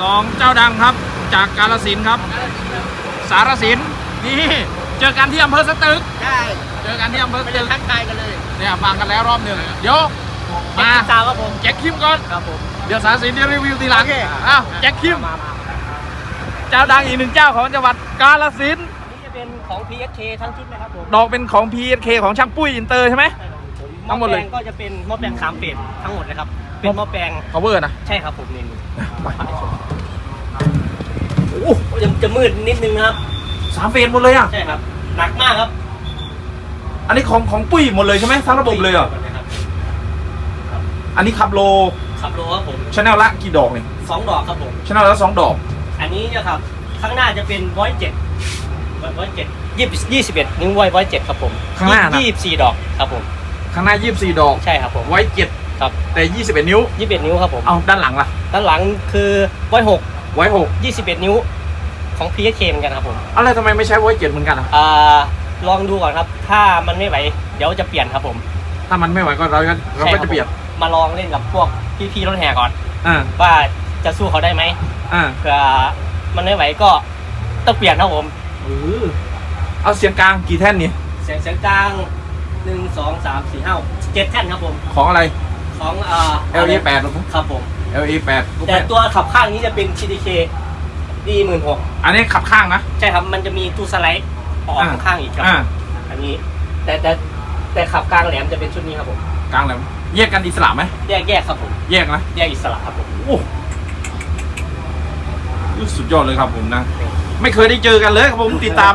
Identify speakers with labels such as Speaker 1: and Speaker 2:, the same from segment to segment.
Speaker 1: สองเจ้าดังครับจากกาลสินธุ์ครับ สารสินธุ์นี่เจอกันที่อำเภอสตึก
Speaker 2: ใช่
Speaker 1: เจอกันที่อำเภอส
Speaker 2: ไม่
Speaker 1: ตึ
Speaker 2: ได้
Speaker 1: ก
Speaker 2: ทักทายกันเลย
Speaker 1: เนี่ยฟังกันแล้วรอบหนึ่งเดี๋ยวมา
Speaker 2: สาวครับผม
Speaker 1: แจ็คคิมก่อน
Speaker 2: ครับผม
Speaker 1: เดี๋ยวสารสินธุ์จะรีวิวทีหลัง
Speaker 2: โอเค
Speaker 1: อ้าวแจ็คคิม
Speaker 2: มามา
Speaker 1: เจ้าดังอีกหนึ่งเจ้าของจังหวัดกาลสินธุ์
Speaker 2: นี่จะเป็นของ PSK ทั้งชุดนะครับผม
Speaker 1: ดอกเป็นของ PK ของช่างปุ้ยอินเตอร์ใช่ไหม ทั้งหมดเลย
Speaker 2: อแปลงก็จะเป็นหม้อแปลงสามเฟสทั้งหมดเลยครับ เป็นหม้อแปลง
Speaker 1: cover นะ
Speaker 2: ใช่ครับผมนี่
Speaker 1: ไป
Speaker 2: โอ้จะจะมืดนิดนึงนะครับ
Speaker 1: สามเฟสหมดเลยอะ
Speaker 2: ใช่ครับ หนักมากครับ
Speaker 1: อันนี้ของของปุ้ยหมดเลยใช่ไหมทั้งระบบเลยเหรอะ
Speaker 2: ครับ
Speaker 1: อันนี้ขับโล
Speaker 2: ขับโลครับผม
Speaker 1: ชแนลละกี่ดอกเนี่ย
Speaker 2: สองดอกครับผม
Speaker 1: ชแนลละสองดอก
Speaker 2: อันนี้เนะครับ ข้างหน้าจะเป็นร้อยเจ็ดร้อยเจ็ดยี่ยี่สิบเอ็ดนิ้วไว้ร้อยเจ็ดครับผม
Speaker 1: ข้างหน้านะ
Speaker 2: ยี่สิบสี่ดอกครับผม
Speaker 1: ข้างหน้า24ดอก
Speaker 2: ใช่ครับผม
Speaker 1: ไว้เจ็ด
Speaker 2: ครับ
Speaker 1: แต่ 21 นิ้ว
Speaker 2: ยี่สิบเอ็ดนิ้วครับผม
Speaker 1: เอาด้านหลังล่ะ
Speaker 2: ด้านหลังคือไว้หก
Speaker 1: ไว้หก
Speaker 2: ยี่สิบเอ็ดนิ้วของ PSK เหมือนกันครับผม
Speaker 1: อะไรทำไมไม่ใช้ไว้เจ็ดเหมือนกันอะ
Speaker 2: อ่าลองดูก่อนครับ ถ้ามันไม่ไหว เดี๋ยวจะเปลี่ยนครับผม
Speaker 1: ถ้ามันไม่ไหวก็เราก็เราก็จะเปลี่ยน
Speaker 2: ใช่ครับผมมาลองเล่นกับพวกพี่ๆรถแห่ก่อน
Speaker 1: อ่า
Speaker 2: ว่าจะสู้เขาได้ไหม
Speaker 1: อ่า
Speaker 2: เผื่อมันไม่ไหวก็ต้องเปลี่ยนครับผม
Speaker 1: เออเอาเสียงกลางกี่แท่นนี่
Speaker 2: เสียงเสียงกลางหนึ่งสองสามสี่ห้าเจ็ดแท่นครับผม
Speaker 1: ของอะไร
Speaker 2: ของอ่า
Speaker 1: LA 8หรอ
Speaker 2: ครับผม
Speaker 1: LA 8
Speaker 2: แต่ตัวขับข้างนี้จะเป็น CDK D หมื่นหก
Speaker 1: อันนี้ขับข้างนะ
Speaker 2: ใช่ครับ มันจะมีตู้สไลด์ออก
Speaker 1: อ่า
Speaker 2: ข้างๆอีกครับ
Speaker 1: อ่า
Speaker 2: อันนี้ แต่แต่แต่ขับกลางแหลมจะเป็นชุดนี้ครับผม
Speaker 1: กลางแหลม แยกกันอิสระไหม
Speaker 2: แยกแยกครับผม
Speaker 1: แยกนะ
Speaker 2: แยกอิสระครับผม
Speaker 1: โอ้สุดยอดเลยครับผมนะ ไม่เคยได้เจอกันเลยครับผมติดตาม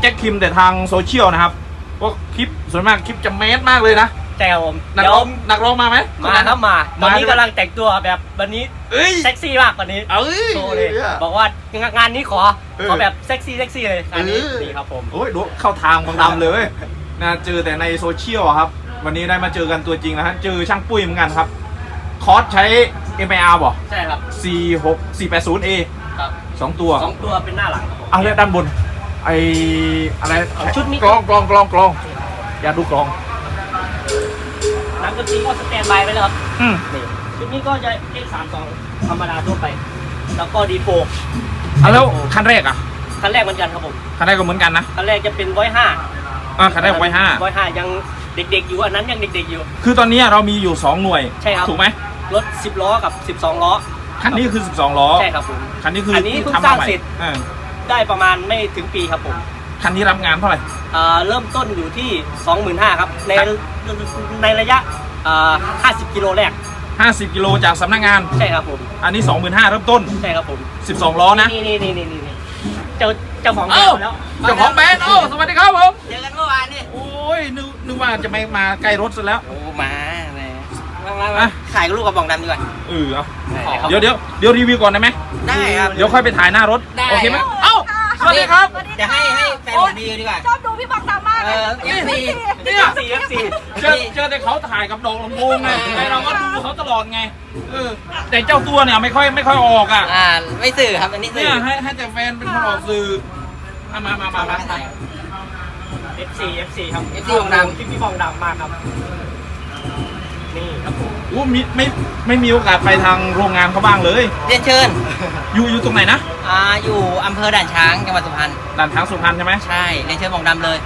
Speaker 1: แจ็คคิมแต่ทางโซเชียลนะครับ พวกคลิปส่วนมากคลิปจะเมสมากเลยนะ
Speaker 2: ใช่ครับผม
Speaker 1: นัก
Speaker 2: เดี๋ย
Speaker 1: ร้
Speaker 2: ว
Speaker 1: องนักร้องมาไหม
Speaker 2: มาครับมาตอนนี้
Speaker 1: ใช่ไหม
Speaker 2: กำลังแต่งตัวแบบวันนี้
Speaker 1: เอ้ย
Speaker 2: เซ็กซี่มากวันนี้
Speaker 1: เอ้ย
Speaker 2: โชว์เลยบอกว่างานนี้ขอ
Speaker 1: เออ
Speaker 2: ขอแบบเซ็กซี่เซ็กซี่เลยงานนี้
Speaker 1: เออ
Speaker 2: นี่ครับผม
Speaker 1: โอ้ยดูเข้าทางบางดำเลยเว้ยนะเจอแต่ในโซเชียลอะครับ วันนี้ได้มาเจอกันตัวจริงแล้วฮะ เจอช่างปุ้ยเหมือนกันครับ คอร์สใช้ MIR บ่
Speaker 2: ใช่ครับ
Speaker 1: 46 480A
Speaker 2: ครับ
Speaker 1: สองตัว
Speaker 2: สองตัวเป็นหน้าหลังครับผม
Speaker 1: เอาแล้วด้านบน ไออะไร
Speaker 2: ชุดนี้
Speaker 1: กลองกลองกลองกลองอยากดูกลอง
Speaker 2: นักดนตรีก็สแตนบายไปแล้วครับ
Speaker 1: อืม
Speaker 2: นี่ชุดนี้ก็จะเอ็กสามสองธรรมดาทั่วไป แล้วก็ดีโฟ
Speaker 1: เอาแล้วคันแรกอะ
Speaker 2: คันแรกเหมือนกันครับผม
Speaker 1: คันแรกก็เหมือนกันนะ
Speaker 2: คันแรกจะเป็นร้อยห้า
Speaker 1: อ่าคันแรกไว้ห้า
Speaker 2: ร้อยห้ายังเด็กๆอยู่อันนั้นยังเด็กๆอยู่
Speaker 1: คือตอนนี้เรามีอยู่2หน่วย
Speaker 2: ใช่ครับ
Speaker 1: ถูกไหม
Speaker 2: รถ10ล้อกับ12ล้อ
Speaker 1: คันนี้คือ 12 ล้อ
Speaker 2: ใช่ครับผม
Speaker 1: คันนี้คืออน
Speaker 2: นี้เพิ่ง
Speaker 1: ทำ
Speaker 2: สร้าง
Speaker 1: ใหม่
Speaker 2: เสร็จ
Speaker 1: อ่า
Speaker 2: ได้ประมาณไม่ถึงปีครับผม
Speaker 1: คันนี้รับงานเท่าไหร่
Speaker 2: อ่าเริ่มต้นอยู่ที่ 25,000 ครับ ใน
Speaker 1: ครับ
Speaker 2: ในระยะ อ่า50 กิโลแรก
Speaker 1: 50 กิโลจากสำนักงาน
Speaker 2: ใช่ครับผม
Speaker 1: อันนี้ 25,000เริ่มต้น
Speaker 2: ใช่ครับผม
Speaker 1: 12 ล้อนะ
Speaker 2: นี่นี่นี่นี่นี่นี่เจ้าเจ้าของแบร
Speaker 1: เอ้าน
Speaker 2: ด์แล้ว
Speaker 1: เจ้าของแบรนด์โอ้สวัสดีครับผม
Speaker 2: เจอกันเมื่อวานนี่
Speaker 1: โอ้ยนึกนึกว่าจะไม่มาใกล้รถซะแล้ว
Speaker 2: โอ้มาเลยมามา
Speaker 1: อะ
Speaker 2: ขายกับลูกกระบองดำดีกว่า
Speaker 1: เออเอา
Speaker 2: ได้ครับ
Speaker 1: เดี๋ยวเดี๋ยวเดี๋ยวรีวิวก่อนได้ไหม
Speaker 2: ได้ครับ
Speaker 1: เดี๋ยวค่อยไปถ่ายหน้ารถ
Speaker 2: ได้
Speaker 1: โอเคไหม
Speaker 2: ครับ
Speaker 1: เอ้า สวัสดีครับ
Speaker 2: จะให้ให้แฟนผมดีดีกว่า
Speaker 3: ชอบดูพี่บังดำมากเลย
Speaker 2: เออ FC
Speaker 1: เนี่ย
Speaker 2: FC FC
Speaker 1: เจอเจอแต่เขาถ่ายกับดอกลำโพงไงไงเราก็ดูเขาตลอดไงเออแต่เจ้าตัวเนี่ยไม่ค่อยไม่ค่อยออกอะ
Speaker 2: อ่า ไม่สื่อครับ อันนี้สื่
Speaker 1: เนี่
Speaker 2: อ
Speaker 1: ยให้ให้แต่แฟนเป็นคนออกสื่อเอามามามามา
Speaker 2: FC FC ครับ
Speaker 3: FC บองดำ
Speaker 2: พี่พี่บองดำมากครับ นี่ครับผม
Speaker 1: อู้มีไม่ไม่มีโอกาสไปทางโรงงานเขาบ้างเลย
Speaker 4: เรียนเชิญ
Speaker 1: อยู่อยู่ตรงไหนนะ
Speaker 4: อ่า อยู่ อำเภอด่านช้างจังหวัดสุพรรณ
Speaker 1: ด่านช้างสุพรรณใช่ไหม
Speaker 4: ใช่เรียนเชิญบองดำเลย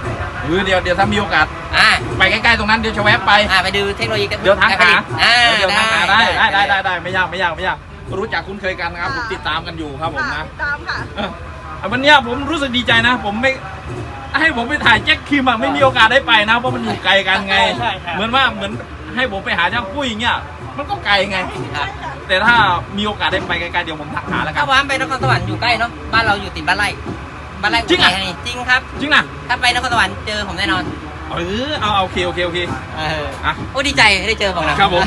Speaker 1: เออเดี๋ยวเดี๋ยวถ้ามีโอกาส
Speaker 4: อ่า
Speaker 1: ไปใกล้ๆตรงนั้นเดี๋ยวจะแวะไป
Speaker 4: อ่าไปดูเทคโนโลยีกัน
Speaker 1: เดี๋ยวทาง
Speaker 4: กรผ
Speaker 1: หา
Speaker 4: ลิตอ่า
Speaker 1: เดี๋ยวทางหาได้ได้ได้ได้
Speaker 4: ได้
Speaker 1: ได้ไม่ยากไม่ยากไม่ยากรู้จักคุ้นเคยกันนะครับผมติดตามกันอยู่ครับผมนะ
Speaker 3: ตามค่ะ
Speaker 1: เอออะวันเนี้ยผมรู้สึกดีใจนะ ผมไม่ให้ผมไปถ่ายแจ็คคิมอะไม่มีโอกาสได้ไปนะเพราะมันอยู่ไกลกันไง
Speaker 2: ใช่ใช่
Speaker 1: เหมือนว่าเหมือนให้ผมไปหาช่างปุ้ยอย่างเงี้ยมันก็ไกลไง
Speaker 4: ครับ
Speaker 1: แต่ถ้ามีโอกาสได้ไปไกลๆเดี๋ยวผมทักหาแล้วกัน
Speaker 4: ถ้าว้ามไปนครสวรรค์อยู่ใกล้เนาะบ้านเราอยู่ติดบ้านไร่บ้านไร่
Speaker 1: จริงเหรอ
Speaker 4: อุจริงครับ
Speaker 1: จริงนะ
Speaker 4: ถ้าไปนครสวรรค์เจอผมแน่นอน
Speaker 1: เออเอาโอเคโอเคโอเค
Speaker 4: เออ
Speaker 1: อะ
Speaker 4: โอ้ดีใจได้เจอผมนะ
Speaker 1: ครับผม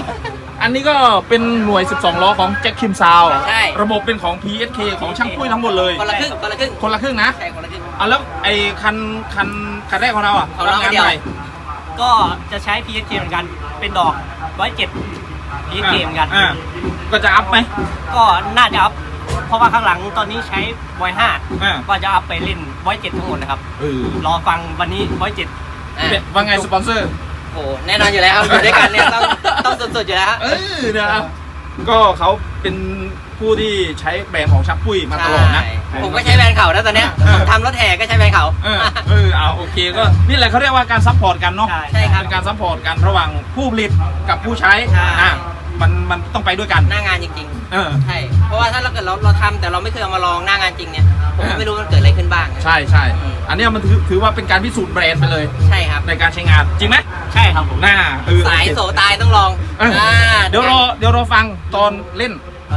Speaker 1: อันนี้ก็เป็นหน่วย 12 ล้อของแจ็คคิมซาว
Speaker 4: ใช่
Speaker 1: ระบบเป็นของ PSK ของช่างปุ้ยทั้งหมดเลย
Speaker 4: คนละครึ่งคนละครึ่ง
Speaker 1: คนละครึ่งนะ
Speaker 4: ใช่คนละครึ่ง
Speaker 1: เอาแล้วไอ้คันคันคันแรกของเราอะ
Speaker 4: ของเราเดียว
Speaker 2: ก็จะใช้ PSK เหมือนกัน เป็นดอกร้อยเจ็ด พีเกมกัน
Speaker 1: ก็จะอัพไหม
Speaker 2: ก็น่าจะอัพเพราะว่าข้างหลังตอนนี้ใช้บอยห้าก็จะอัพไปเล่นบอยเจ็ดทั้งหมดนะครับ
Speaker 1: อ
Speaker 2: รอฟังวันนี้บอยเจ็ด
Speaker 4: อะ
Speaker 1: ว่าไงสปอนเซอร์
Speaker 4: โอ้แน่นอนอยู่แล้วอยู่ด้วยกันเนี่ยต้องต้องสุดๆอยู่แล้ว
Speaker 1: เออนะครับ ก็เขาเป็นผู้ที่ใช้แบรนด์ของชักปุ้ยมาตลอดนะ
Speaker 4: ใช่ผมก็ใช้แบรนด์เขาแล้วตอนเนี้ยผมทำรถแห่ก็ใช้แบรนด์เขา
Speaker 1: เออเออเอาโอเคก็นี่แหละเขาเรียกว่าการซัพพอร์ตกันเนาะ
Speaker 2: ใช่
Speaker 4: ใช่ครับ
Speaker 1: เป็นการซัพพอร์ตกันระหว่างผู้ผลิตกับผู้ใช้
Speaker 4: ใช่
Speaker 1: อะ มันมันต้องไปด้วยกัน
Speaker 4: หน้างานจริง
Speaker 1: เออ
Speaker 4: ๆใช่เพราะว่าถ้าเราเกิดเราเราทำแต่เราไม่เคยเอามาลองหน้างานจริงเนี่ยผมก็ไม่รู้มันเกิดอะไรขึ้นบ้าง
Speaker 1: ใช่ใช่
Speaker 4: อืม
Speaker 1: อันเนี้ยมันถือถือว่าเป็นการพิสูจน์แบรนด์ไปเลย
Speaker 4: ใช่ครับ
Speaker 1: ในการใช้งานจริงไหม
Speaker 2: ใช่ครับผม
Speaker 1: หน้าเออ
Speaker 4: สาย
Speaker 1: โอเค
Speaker 4: โสตายต้องลอง
Speaker 1: เอออ่าเดี๋ยวรอเดี๋ยวเราฟังตอนเล่น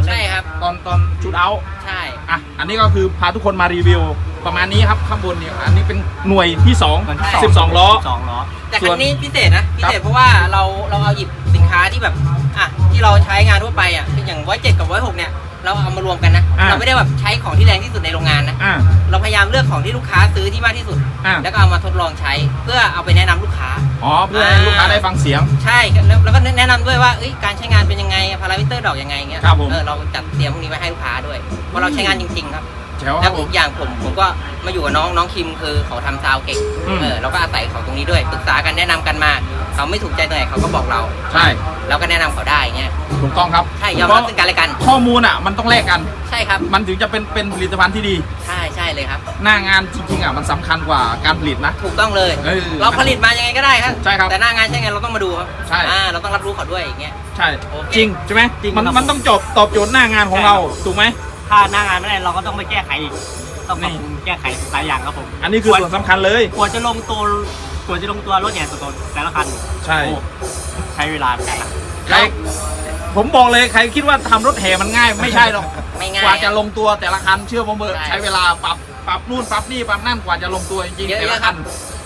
Speaker 4: ใช่ครับ
Speaker 1: ตอนตอนชุดเอาท์
Speaker 4: ใช่
Speaker 1: อะอันนี้ก็คือพาทุกคนมารีวิว ประมาณนี้ครับข้างบนเนี่ยอันนี้เป็นหน่วยที่
Speaker 2: มันที่
Speaker 1: 2 12ล้อ
Speaker 2: สองล้อ
Speaker 4: แต่
Speaker 1: ส่
Speaker 4: คั
Speaker 1: วน
Speaker 4: นนี้พิเศษนะพิเศษเพราะว่าเราเราเอาหยิบสินค้าที่แบบอะที่เราใช้งานทั่วไปอะคืออย่างร้อยเจ็ดกับร้อยหกเนี่ยเราเอามารวมกันนะ
Speaker 1: อ่า
Speaker 4: เราไม่ได้แบบใช้ของที่แรงที่สุดในโรงงานนะ
Speaker 1: อะ
Speaker 4: เราพยายามเลือกของที่ลูกค้าซื้อที่มากที่สุด
Speaker 1: อะ
Speaker 4: แล้วก็เอามาทดลองใช้ เพื่อเอาไปแนะนำลูกค้า
Speaker 1: อ๋อเพื่อให้ลูกค้าได้ฟังเสียง
Speaker 4: ใช่แล้วแล้วก็แนะนำด้วยว่าเอ้ยการใช้งานเป็นยังไงพารามิเตอร์ดอกยังไงเงี้ย
Speaker 1: ครับผม
Speaker 4: เออเราจัดเตรียมพวกนี้ไว้ให้ลูกค้าด้วยเพราะเราใช้งานจริง ๆ ครับ
Speaker 1: แจ๋วค
Speaker 4: แล้
Speaker 1: รั
Speaker 4: ว
Speaker 1: บผ
Speaker 4: อี
Speaker 1: ม
Speaker 4: กอย่างผมผมก็มาอยู่กับน้องน้องคิมคือเขาทำซาวด์เก่ง
Speaker 1: อืม
Speaker 4: เออเราก็อาศัยเขาตรงนี้ด้วยปรึกษากันแนะนำกันมา เขาไม่ถูกใจตรงไหนเขาก็บอกเรา
Speaker 1: ใช่
Speaker 4: เราก็แนะนำเขาได้เงี้ย
Speaker 1: ถูกต้องครับ
Speaker 4: ใช่ยอมรับซึ่งกันและกัน
Speaker 1: ข้อมูลอะมันต้องแลกกัน
Speaker 4: ใช่ครับ
Speaker 1: มันถึงจะเป็นเป็นผลิตภัณฑ์ที่ดี
Speaker 4: ใช่ใช่เลยครับ
Speaker 1: หน้างานจริงๆอะมันสำคัญกว่าการผลิตนะ
Speaker 4: ถูกต้องเลย
Speaker 1: เออ
Speaker 4: เราผลิตมายังไงก็ได้ครับ
Speaker 1: ใช่ครับ
Speaker 4: แต่หน้างานใช่ไงเราต้องมาดูครับ
Speaker 1: ใช่
Speaker 4: อ่าเราต้องรับรู้เขาด้วยอย่างเงี้ย
Speaker 1: ใช่
Speaker 4: โอเค
Speaker 1: จริงใช่ไหม
Speaker 2: จริง
Speaker 1: มัน
Speaker 2: ครับ
Speaker 1: มันต้องจบตอบโจทย์หน้างานของเราถูกไหม
Speaker 2: ถ้าหน้างานไม่ได้เราก็ต้องไปแก้ไขอีกต้องปรับ
Speaker 1: นี่
Speaker 2: ปรุงแก้ไขหลายอย่างครับผม
Speaker 1: อันนี้คือส่วนสำคัญเลย
Speaker 2: กว่าจะลงตัวกว่าจะลงตัวรถเนี่ยตัวแต่ละคัน
Speaker 1: ใช่
Speaker 2: โอ้ใช้เวลาเหมือนกันนะ
Speaker 1: ใครผมบอกเลยใครคิดว่าทำรถแห่มันง่ายไม่ใช่หรอก
Speaker 4: ไม่ง่าย
Speaker 1: กว่าจะลงตัวแต่ละคันเชื่อผมเบอร์
Speaker 4: ใช่
Speaker 1: ใช้เวลาปรับปรับนู่นปรับนี่ปรับนั่นกว่าจะลงตัวจริง
Speaker 4: เย
Speaker 1: ๆ
Speaker 4: อะ
Speaker 1: แต่
Speaker 4: เย
Speaker 1: ละ
Speaker 4: อะค
Speaker 1: คั
Speaker 4: รับ
Speaker 1: น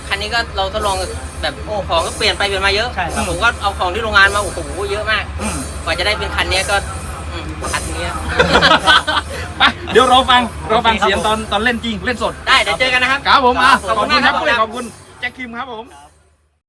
Speaker 4: คันนี้ก็เราทดลองแบบโอ้ของก็เปลี่ยนไปเปลี่ยนมาเยอะ
Speaker 2: ใช่ครับ
Speaker 4: ผมก็เอาของที่โรงงานมาโอ้โหเยอะมาก
Speaker 1: อืม
Speaker 4: กว่าจะได้เป็นคันเนี้ยก็อืมคันเนี้ย
Speaker 1: ไปเดี๋ยวเราฟังเราฟัง
Speaker 2: โอเคครับ
Speaker 1: เสียงตอนตอนเล่นจริงเล่นสด
Speaker 4: ได้เดี๋ยวเจอกันนะครับ
Speaker 1: ครับผมอะ
Speaker 4: ครับ
Speaker 1: ขอบคุณครับ
Speaker 4: ขอบคุณ
Speaker 1: ปุ้ย
Speaker 4: ครับ
Speaker 1: ขอบคุณแจ็คคิมครับผม
Speaker 2: ครับ